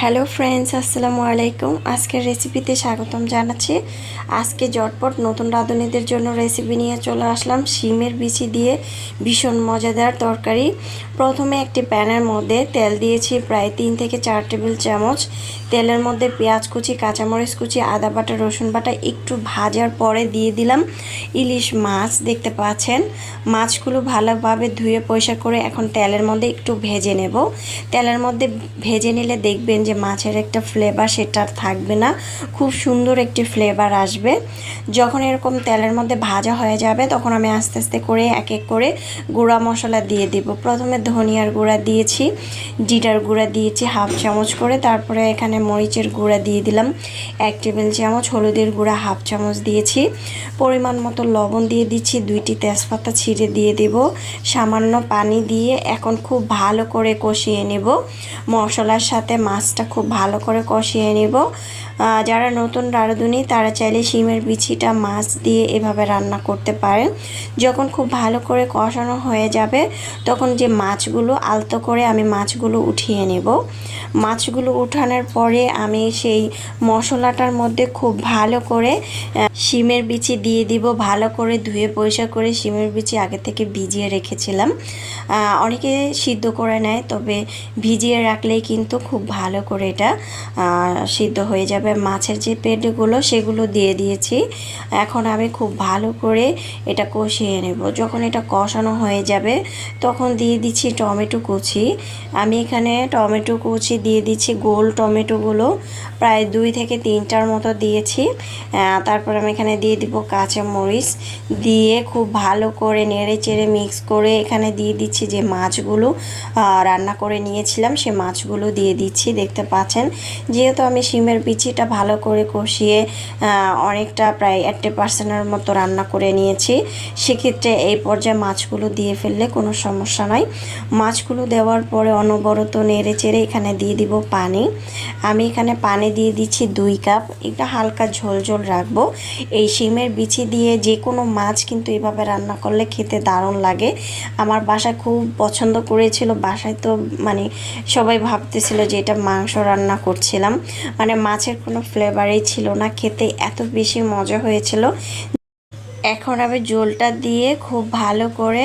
Hello friends, আসসালামু আলাইকুম। আজকের রেসিপিতে স্বাগতম জানাচ্ছি। আজকে জটপট নতুন রাঁধুনিদের জন্য রেসিপি নিয়ে চলে আসলাম। শিমের বিচি দিয়ে ভীষণ মজাদার তরকারি। প্রথমে একটি প্যানের মধ্যে তেল দিয়েছি প্রায় তিন থেকে চার টেবিল চামচ। তেলের মধ্যে পেঁয়াজ কুচি, কাঁচামরিচ কুচি, আদা বাটা, রসুন বাটা একটু ভাজার পরে দিয়ে দিলাম ইলিশ মাছ, দেখতে পাচ্ছেন? মাছগুলো ভালোভাবে ধুয়ে পয়সা করে এখন তেলের মধ্যে একটু ভেজে নেব। তেলের মধ্যে ভেজে নিলে দেখবেন যে মাছের একটা ফ্লেভার সেটা থাকবে না। খুব সুন্দর একটি ফ্লেভার আসবে। যখন এরকম তেলের মধ্যে ভাজা হয়ে যাবে, তখন আমি আস্তে আস্তে করে এক এক করে গুঁড়া মশলা দিয়ে দিব। প্রথমে ধনিয়ার গুঁড়া দিয়েছি জিটার গুঁড়া দিয়েছি হাফ চামচ করে। তারপরে এখানে মরিচের গুঁড়া দিয়ে দিলাম, এক টেবিল চামচ, হলুদের গুঁড়া হাফ চামচ দিয়েছি। পরিমাণ মতো লবণ দিয়ে দিচ্ছি, দুইটি তেজপাতা ছিঁড়ে দিয়ে দেব। সামান্য পানি দিয়ে এখন খুব ভালো করে কষিয়ে নেব। মশলার সাথে মাছটা খুব ভালো করে কষিয়ে নেব। যারা নতুন রাঁধুনি তারা চাইলে শিমের বিচিটা মাছ দিয়ে এভাবে রান্না করতে পারেন। যখন খুব ভালো করে কষানো হয়ে যাবে, তখন যে মাছগুলো আলতো করে আমি মাছগুলো উঠিয়ে নেব। মাছগুলো উঠানোর পরে আমি সেই মশলাটার মধ্যে খুব ভালো করে শিমের বিচি দিয়ে দিব। ভালো করে ধুয়ে পরিষ্কার করে শিমের বিচি আগে থেকে ভিজিয়ে রেখেছিলাম। অনেকে সিদ্ধ করে নেয়, তবে ভিজিয়ে রাখলেই কিন্তু খুব ভালো করে এটা সিদ্ধ হয়ে যাবে। মাছের যে পেটগুলো, সেগুলো দিয়ে দিয়েছি। এখন আমি খুব ভালো করে এটা কষিয়ে নেব। যখন এটা কষানো হয়ে যাবে, তখন দিয়ে দিচ্ছি টমেটো কুচি। আমি এখানে টমেটো কুচি দিয়ে দিচ্ছি, গোল টমেটোগুলো। প্রায় দুই থেকে তিনটার মতো দিয়েছি। তারপর আমি এখানে দিয়ে দিব কাঁচা মরিচ দিয়ে খুব ভালো করে নেড়ে চেড়ে মিক্স করে এখানে দিয়ে দিচ্ছি যে মাছগুলো রান্না করে নিয়েছিলাম, সে মাছগুলো দিয়ে দিচ্ছি। দেখতে পাচ্ছেন। যেহেতু আমি শিমের বিচিটা ভালো করে কষিয়ে অনেকটা প্রায় এইট্টি পার্সেন্টের মতো রান্না করে নিয়েছি, সেক্ষেত্রে এই পর্যায়ে মাছগুলো দিয়ে ফেললে কোনো সমস্যা নয় মাছগুলো দেওয়ার পরে অনবরত নেড়ে চেড়ে এখানে দিয়ে দিব পানি। আমি এখানে পানি দিয়ে দিচ্ছি দুই কাপ এটা হালকা ঝোল ঝোল রাখব। এই শিমের বিচি দিয়ে যে কোনো মাছ কিন্তু এভাবে রান্না করলে খেতে দারুণ লাগে। আমার বাসায় খুব পছন্দ করেছিল, বাসায় তো মানে সবাই ভাবতেছিল যে এটা মাংস রান্না করছিলাম। মানে মাছের কোনো ফ্লেভারই ছিল না। খেতে এত বেশি মজা হয়েছিল এখন আমি জলটা দিয়ে খুব ভালো করে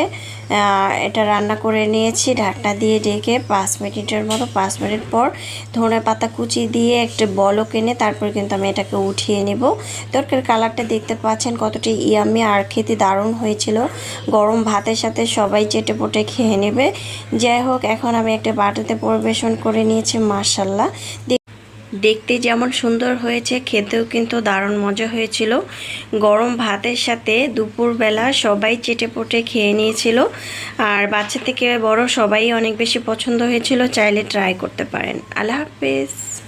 এটা রান্না করে নিয়েছি। ঢাকনা দিয়ে ডেকে পাঁচ মিনিটের মতো, পাঁচ মিনিট পর ধনে পাতা কুচি দিয়ে একটা বলক এনে তারপর কিন্তু আমি এটাকে উঠিয়ে নেব। তরকারির কালারটা দেখতে পাচ্ছেন কতটা ইয়ামি আর খেতে দারুণ হয়েছিল। গরম ভাতের সাথে সবাই চেটে পুটে খেয়ে নেবে। যাই হোক, এখন আমি একটা বাটিতে পরিবেশন করে নিয়েছি মার্শাল্লাহ দেখতে যেমন সুন্দর হয়েছে, খেতেও কিন্তু দারুণ মজা হয়েছিল। গরম ভাতের সাথে দুপুরবেলা সবাই চেটে পুটে খেয়ে নিয়েছিল। আর বাচ্চা থেকে বড় সবাই অনেক বেশি পছন্দ হয়েছিল, চাইলে ট্রাই করতে পারেন। আল্লাহ হাফেজ।